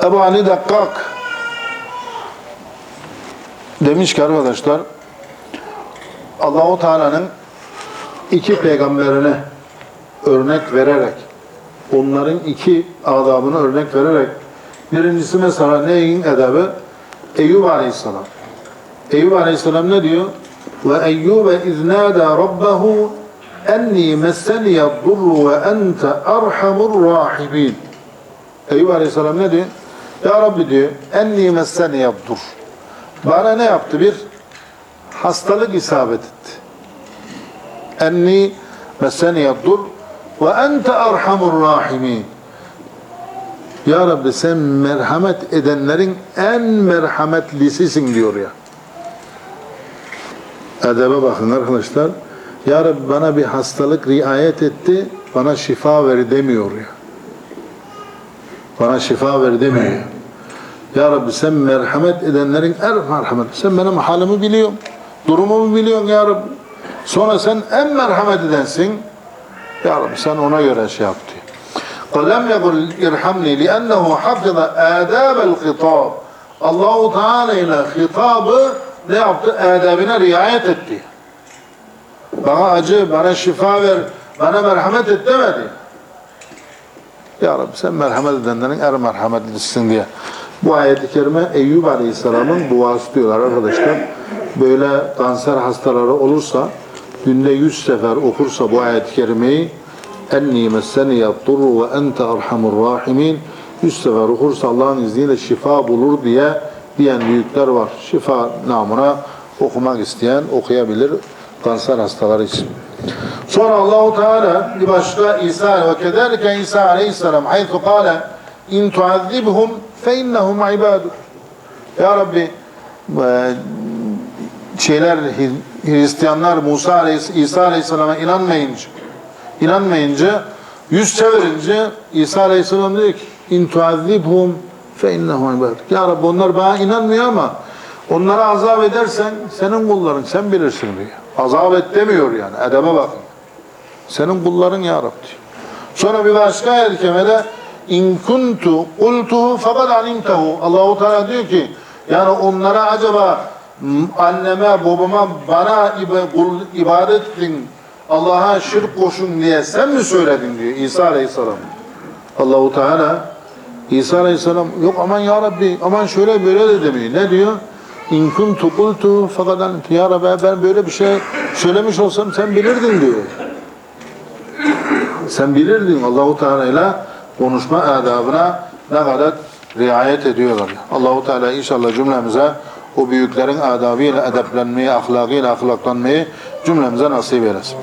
Ebu Ali Dakkak demiş ki arkadaşlar Allahu Teala'nın iki peygamberine örnek vererek onların iki adabını örnek vererek birincisi mesela neyin edabı? Eyyub Aleyhisselam. Eyyub Aleyhisselam ne diyor? Ve Eyyube iznâdâ rabbehu enni messeniye durru ve ente erhamur rahibin. Eyyub Aleyhisselam ne diyor? Ya Rabbi diyor, enni messeniye dur. Bana ne yaptı? Bir hastalık isabet etti. Enni messeniye dur ve ente erhamur rahimin. Ya Rabbi sen merhamet edenlerin en merhametlisisin diyor ya. Edebe bakın arkadaşlar. Ya Rabbi bana bir hastalık riayet etti, bana şifa ver demiyor ya. Bana şifa ver demiyor. Ya Rabbi sen merhamet edenlerin en merhamet. Sen benim halimi biliyorsun. Durumumu biliyorsun ya Rabbi. Sonra sen en merhamet edensin. Ya Rabbi sen ona göre şey yap diyor. قال لم يقل ارحمني لأنه حفظ آداب الخطاب Allahu Teala ile hitabı ne yaptı? Adabına riayet etti. Bana acı, bana şifa ver, bana merhamet et demedi. Ya Rabbi sen merhamet edenlerin er merhametlisisin diye. Bu ayet-i kerime Eyyub Aleyhisselam'ın duası diyorlar arkadaşlar. Böyle kanser hastaları olursa günde yüz sefer okursa bu ayet-i kerimeyi enni messeni yaddurru ve ente erhamur rahimin yüz sefer okursa Allah'ın izniyle şifa bulur diye diyen büyükler var. Şifa namına okumak isteyen okuyabilir kanser hastaları için. Sonra Allahu Teala bir başka İsa ve kederike İsa Aleyhisselam haythu kâle in tuazzibhum fe innehum ibaduk. Ya Rabbi e, şeyler Hristiyanlar Musa Aleyhis İsa Aleyhisselam'a inanmayınca inanmayınca yüz çevirince İsa Aleyhisselam diyor ki in tuazzibhum fe innehum ibaduk. Ya Rabbi onlar bana inanmıyor ama onlara azap edersen senin kulların sen bilirsin diyor. Azap et demiyor yani. Edebe bakın. Senin kulların ya Rabbi diyor. Sonra bir başka ayet-i kerimede in kuntu kultuhu fakat alimtehu. Allahu Teala diyor ki yani onlara acaba anneme, babama, bana ibadet edin, Allah'a şirk koşun diye sen mi söyledin diyor İsa Aleyhisselam. Allahu Teala İsa Aleyhisselam yok aman ya Rabbi aman şöyle böyle de demiyor. Ne diyor? İn kuntu kultu fakat. Ya Rabbi ben böyle bir şey söylemiş olsam sen bilirdin diyor. Sen bilirdin Allahu Teala ile konuşma adabına ne kadar riayet ediyorlar. Allahu Teala inşallah cümlemize o büyüklerin adabıyla edeplenmeyi, ahlakıyla ahlaklanmayı cümlemize nasip eylesin.